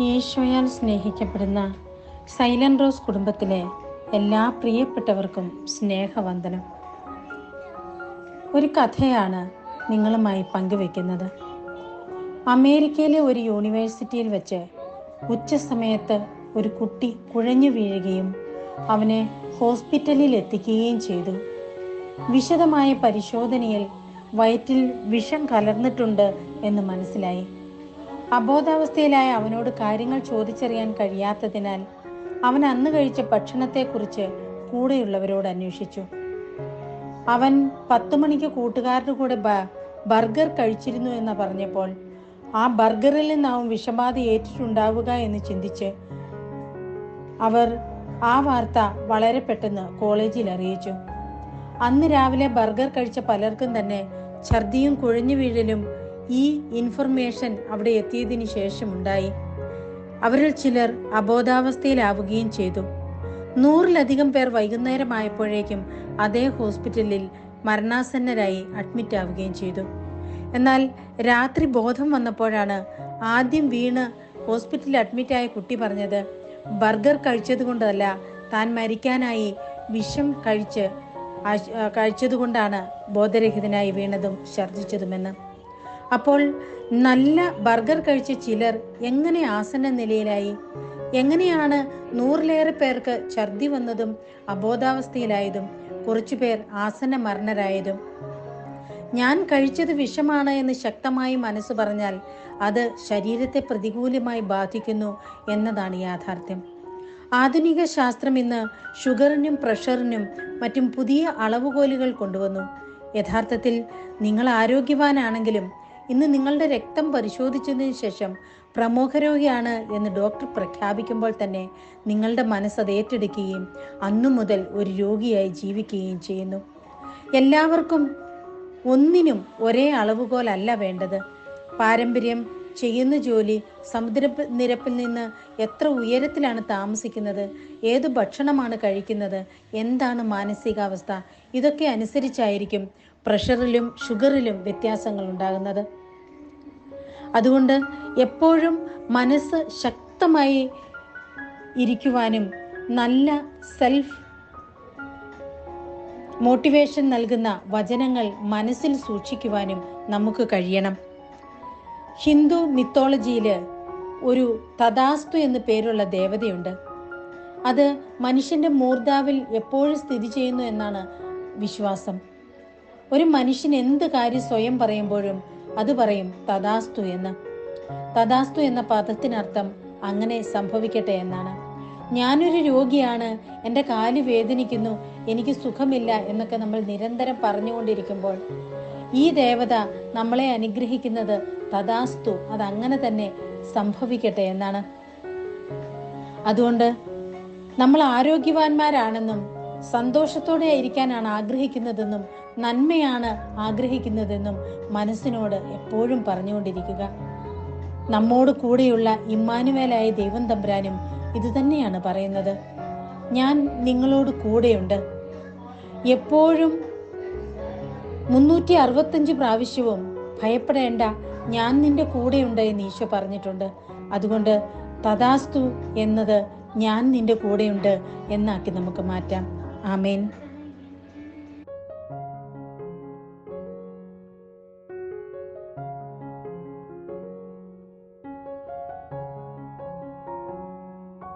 ഈശോയാൽ സ്നേഹിക്കപ്പെടുന്ന silent rose കുടുംബത്തിലെ എല്ലാ പ്രിയപ്പെട്ടവർക്കും സ്നേഹവന്ദനം. ഒരു കഥയാണ് നിങ്ങളുമായി പങ്കുവെക്കുന്നത്. അമേരിക്കയിലെ ഒരു യൂണിവേഴ്സിറ്റിയിൽ വെച്ച് ഉച്ചസമയത്ത് ഒരു കുട്ടി കുഴഞ്ഞു വീഴുകയും അവനെ ഹോസ്പിറ്റലിൽ എത്തിക്കുകയും ചെയ്തു. വിശദമായ പരിശോധനയിൽ വയറ്റിൽ വിഷം കലർന്നിട്ടുണ്ട് എന്ന് മനസ്സിലായി. അബോധാവസ്ഥയിലായ അവനോട് കാര്യങ്ങൾ ചോദിച്ചറിയാൻ കഴിയാത്തതിനാൽ അവൻ അന്ന് കഴിച്ച ഭക്ഷണത്തെക്കുറിച്ച് കൂടെയുള്ളവരോട് അന്വേഷിച്ചു. അവൻ പത്തു മണിക്ക് കൂട്ടുകാരുടെ കൂടെ ബർഗർ കഴിച്ചിരുന്നു എന്ന് പറഞ്ഞപ്പോൾ ആ ബർഗറിൽ നിന്നാവും വിഷബാധ ഏറ്റിട്ടുണ്ടാവുക എന്ന് ചിന്തിച്ച് അവർ ആ വാർത്ത വളരെ പെട്ടെന്ന് കോളേജിൽ അറിയിച്ചു. അന്ന് രാവിലെ ബർഗർ കഴിച്ച പലർക്കും തന്നെ ഛർദിയും കുഴഞ്ഞു വീഴലും ഈ ഇൻഫർമേഷൻ അവിടെ എത്തിയതിനു ശേഷമുണ്ടായി. അവരിൽ ചിലർ അബോധാവസ്ഥയിലാവുകയും ചെയ്തു. നൂറിലധികം പേർ വൈകുന്നേരമായപ്പോഴേക്കും അതേ ഹോസ്പിറ്റലിൽ മരണാസന്നരായി അഡ്മിറ്റ് ആവുകയും ചെയ്തു. എന്നാൽ രാത്രി ബോധം വന്നപ്പോഴാണ് ആദ്യം വീണ് ഹോസ്പിറ്റലിൽ അഡ്മിറ്റായ കുട്ടി പറഞ്ഞത് ബർഗർ കഴിച്ചത് കൊണ്ടല്ല താൻ മരിക്കാനായി വിഷം കഴിച്ച് കഴിച്ചതുകൊണ്ടാണ് ബോധരഹിതനായി വീണതും ഛർദ്ദിച്ചതുമെന്ന്. അപ്പോൾ നല്ല ബർഗർ കഴിച്ച ചിലർ എങ്ങനെ ആസന നിലയിലായി? എങ്ങനെയാണ് നൂറിലേറെ പേർക്ക് ഛർദി വന്നതും അബോധാവസ്ഥയിലായതും കുറച്ചു പേർ ആസന മരണരായതും? ഞാൻ കഴിച്ചത് വിഷമാണ് എന്ന് ശക്തമായി മനസ്സ് പറഞ്ഞാൽ അത് ശരീരത്തെ പ്രതികൂലമായി ബാധിക്കുന്നു എന്നതാണ് യാഥാർത്ഥ്യം. ആധുനിക ശാസ്ത്രം ഇന്ന് ഷുഗറിനും പ്രഷറിനും മറ്റും പുതിയ അളവുകോലുകൾ കൊണ്ടുവന്നു. യഥാർത്ഥത്തിൽ നിങ്ങൾ ആരോഗ്യവാനാണെങ്കിലും ഇന്ന് നിങ്ങളുടെ രക്തം പരിശോധിച്ചതിന് ശേഷം പ്രമുഖരോഗിയാണ് എന്ന് ഡോക്ടർ പ്രഖ്യാപിക്കുമ്പോൾ തന്നെ നിങ്ങളുടെ മനസ്സ് അത് ഏറ്റെടുക്കുകയും അന്നു മുതൽ ഒരു രോഗിയായി ജീവിക്കുകയും ചെയ്യുന്നു. എല്ലാവർക്കും ഒന്നിനും ഒരേ അളവുകോലല്ല വേണ്ടത്. പാരമ്പര്യം ചെയ്യുന്ന ജോലി സമുദ്ര നിരപ്പിൽ നിന്ന് എത്ര ഉയരത്തിലാണ് താമസിക്കുന്നത്? ഏത് ഭക്ഷണമാണ് കഴിക്കുന്നത്? എന്താണ് മാനസികാവസ്ഥ? ഇതൊക്കെ അനുസരിച്ചായിരിക്കും പ്രഷറിലും ഷുഗറിലും വ്യത്യാസങ്ങൾ ഉണ്ടാകുന്നത്. അതുകൊണ്ട് എപ്പോഴും മനസ്സ് ശക്തമായി ഇരിക്കുവാനും നല്ല സെൽഫ് മോട്ടിവേഷൻ നൽകുന്ന വചനങ്ങൾ മനസ്സിൽ സൂക്ഷിക്കുവാനും നമുക്ക് കഴിയണം. ഹിന്ദു മിത്തോളജിയിൽ ഒരു തഥാസ്തു എന്ന് പേരുള്ള ദേവതയുണ്ട്. അത് മനുഷ്യന്റെ മൂർധാവിൽ എപ്പോഴും സ്ഥിതി ചെയ്യുന്നു എന്നാണ് വിശ്വാസം. ഒരു മനുഷ്യൻ എന്ത് കാര്യം സ്വയം പറയുമ്പോഴും അത് പറയും തഥാസ്തു എന്ന്. തഥാസ്തു എന്ന പദത്തിനർത്ഥം അങ്ങനെ സംഭവിക്കട്ടെ എന്നാണ്. ഞാനൊരു രോഗിയാണ് എന്റെ കാൽ വേദനിക്കുന്നു എനിക്ക് സുഖമില്ല എന്നൊക്കെ നമ്മൾ നിരന്തരം പറഞ്ഞുകൊണ്ടിരിക്കുമ്പോൾ ഈ ദേവത നമ്മളെ അനുഗ്രഹിക്കുന്നത് തഥാസ്തു അതങ്ങനെ തന്നെ സംഭവിക്കട്ടെ എന്നാണ്. അതുകൊണ്ട് നമ്മൾ ആരോഗ്യവാന്മാരാണെന്നും സന്തോഷത്തോടെ ഇരിക്കാനാണ് ആഗ്രഹിക്കുന്നതെന്നും നന്മയാണ് ആഗ്രഹിക്കുന്നതെന്നും മനസ്സിനോട് എപ്പോഴും പറഞ്ഞുകൊണ്ടിരിക്കുക. നമ്മോട് കൂടെയുള്ള ഇമ്മാനുവേലായ ദൈവം തമ്പുരാനും ഇതുതന്നെയാണ് പറയുന്നത്. ഞാൻ നിങ്ങളോട് കൂടെയുണ്ട്. എപ്പോഴും മുന്നൂറ്റി അറുപത്തഞ്ച് പ്രാവശ്യവും ഭയപ്പെടേണ്ട ഞാൻ നിന്റെ കൂടെയുണ്ട് എന്ന് ഈശോ പറഞ്ഞിട്ടുണ്ട്. അതുകൊണ്ട് തഥാസ്തു എന്നത് ഞാൻ നിന്റെ കൂടെയുണ്ട് എന്നാക്കി നമുക്ക് മാറ്റാം. ആമേൻ.